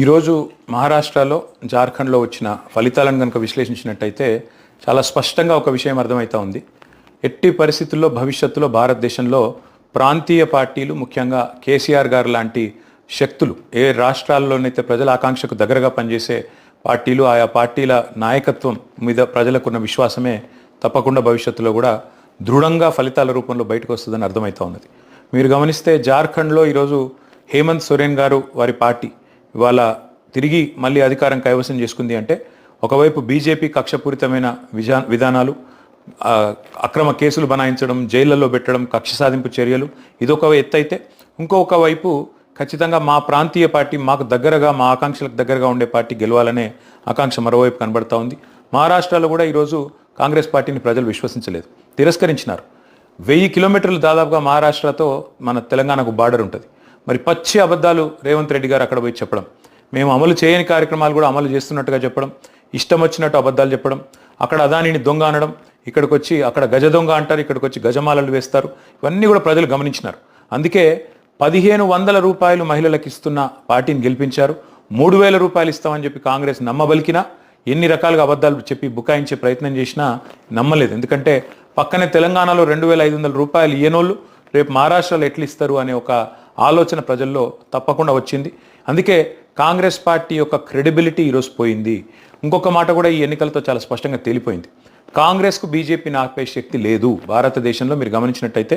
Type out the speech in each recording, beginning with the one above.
ఈరోజు మహారాష్ట్రలో జార్ఖండ్లో వచ్చిన ఫలితాలను కనుక విశ్లేషించినట్టయితే చాలా స్పష్టంగా ఒక విషయం అర్థమవుతా ఉంది. ఎట్టి పరిస్థితుల్లో భవిష్యత్తులో భారతదేశంలో ప్రాంతీయ పార్టీలు ముఖ్యంగా కేసీఆర్ గారు లాంటి శక్తులు ఏ రాష్ట్రాల్లోనైతే ప్రజల ఆకాంక్షకు దగ్గరగా పనిచేసే పార్టీలు ఆయా పార్టీల నాయకత్వం మీద ప్రజలకున్న విశ్వాసమే తప్పకుండా భవిష్యత్తులో కూడా దృఢంగా ఫలితాల రూపంలో బయటకు వస్తుందని అర్థమవుతా ఉన్నది. మీరు గమనిస్తే జార్ఖండ్లో ఈరోజు హేమంత్ సోరెన్ గారు వారి పార్టీ ఇవాళ తిరిగి మళ్ళీ అధికారం కైవసం చేసుకుంది అంటే ఒకవైపు బీజేపీ కక్షపూరితమైన విజా విధానాలు అక్రమ కేసులు బనాయించడం జైళ్ళలో పెట్టడం కక్ష సాధింపు చర్యలు ఇదొక ఎత్తైతే ఇంకొక వైపు ఖచ్చితంగా మా ప్రాంతీయ పార్టీ మాకు దగ్గరగా మా ఆకాంక్షలకు దగ్గరగా ఉండే పార్టీ గెలవాలనే ఆకాంక్ష మరోవైపు కనబడతా ఉంది. మహారాష్ట్రలో కూడా ఈరోజు కాంగ్రెస్ పార్టీని ప్రజలు విశ్వసించలేదు. తిరస్కరించినారు. వెయ్యి కిలోమీటర్లు దాదాపుగా మహారాష్ట్రతో మన తెలంగాణకు బార్డర్ ఉంటుంది. మరి పచ్చి అబద్ధాలు రేవంత్ రెడ్డి గారు అక్కడ పోయి చెప్పడం. మేము అమలు చేయని కార్యక్రమాలు కూడా అమలు చేస్తున్నట్టుగా చెప్పడం. ఇష్టం వచ్చినట్టు అబద్ధాలు చెప్పడం. అక్కడ అదానిని దొంగ అనడం. ఇక్కడికి వచ్చి అక్కడ గజ దొంగ అంటారు. ఇక్కడికి వచ్చి గజమాలలు వేస్తారు. ఇవన్నీ కూడా ప్రజలు గమనించినారు. అందుకే పదిహేను వందల రూపాయలు మహిళలకు ఇస్తున్న పార్టీని గెలిపించారు. మూడు వేల రూపాయలు ఇస్తామని చెప్పి కాంగ్రెస్ నమ్మబలికినా ఎన్ని రకాలుగా అబద్ధాలు చెప్పి బుకాయించే ప్రయత్నం చేసినా నమ్మలేదు. ఎందుకంటే పక్కనే తెలంగాణలో రెండు వేల ఐదు వందల రూపాయలు ఇయ్యనోళ్ళు రేపు మహారాష్ట్రలో ఎట్లు ఇస్తారు అనే ఒక ఆలోచన ప్రజల్లో తప్పకుండా వచ్చింది. అందుకే కాంగ్రెస్ పార్టీ యొక్క క్రెడిబిలిటీ ఈరోజు పోయింది. ఇంకొక మాట కూడా ఈ ఎన్నికలతో చాలా స్పష్టంగా తేలిపోయింది. కాంగ్రెస్కు బీజేపీని ఆపే శక్తి లేదు. భారతదేశంలో మీరు గమనించినట్టయితే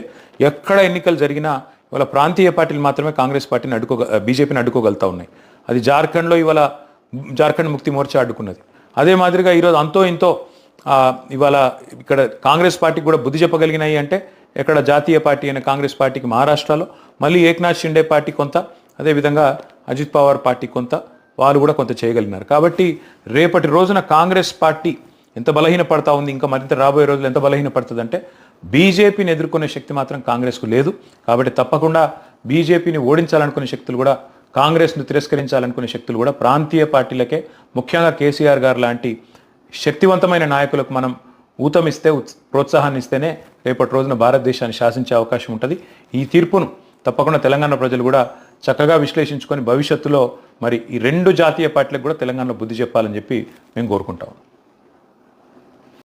ఎక్కడ ఎన్నికలు జరిగినా ఇవాళ ప్రాంతీయ పార్టీలు మాత్రమే కాంగ్రెస్ పార్టీని అడ్డుకో బీజేపీని అడ్డుకోగలుగుతా ఉన్నాయి. అది జార్ఖండ్లో ఇవాళ జార్ఖండ్ ముక్తి మోర్చా అడ్డుకున్నది. అదే మాదిరిగా ఈరోజు అంతో ఇంతో ఇవాళ ఇక్కడ కాంగ్రెస్ పార్టీకి కూడా బుద్ధి చెప్పగలిగినాయి అంటే ఎక్కడ జాతీయ పార్టీ అయిన కాంగ్రెస్ పార్టీకి మహారాష్ట్రలో మళ్ళీ ఏక్నాథ్ షిండే పార్టీ కొంత అదేవిధంగా అజిత్ పవార్ పార్టీ కొంత వాళ్ళు కూడా కొంత చేయగలిగినారు. కాబట్టి రేపటి రోజున కాంగ్రెస్ పార్టీ ఎంత బలహీన పడతా ఉంది ఇంకా మరింత రాబోయే రోజులు ఎంత బలహీన పడుతుందంటే బీజేపీని ఎదుర్కొనే శక్తి మాత్రం కాంగ్రెస్కు లేదు. కాబట్టి తప్పకుండా బీజేపీని ఓడించాలనుకునే శక్తులు కూడా కాంగ్రెస్ను తిరస్కరించాలనుకునే శక్తులు కూడా ప్రాంతీయ పార్టీలకే ముఖ్యంగా కేసీఆర్ గారు లాంటి శక్తివంతమైన నాయకులకు మనం ఊతమిస్తే ప్రోత్సాహాన్ని ఇస్తేనే రేపటి రోజున భారతదేశాన్ని శాసించే అవకాశం ఉంటుంది. ఈ తీర్పును తప్పకుండా తెలంగాణ ప్రజలు కూడా చక్కగా విశ్లేషించుకొని భవిష్యత్తులో మరి ఈ రెండు జాతీయ పార్టీలకు కూడా తెలంగాణలో బుద్ధి చెప్పాలని చెప్పి మేము కోరుకుంటాం.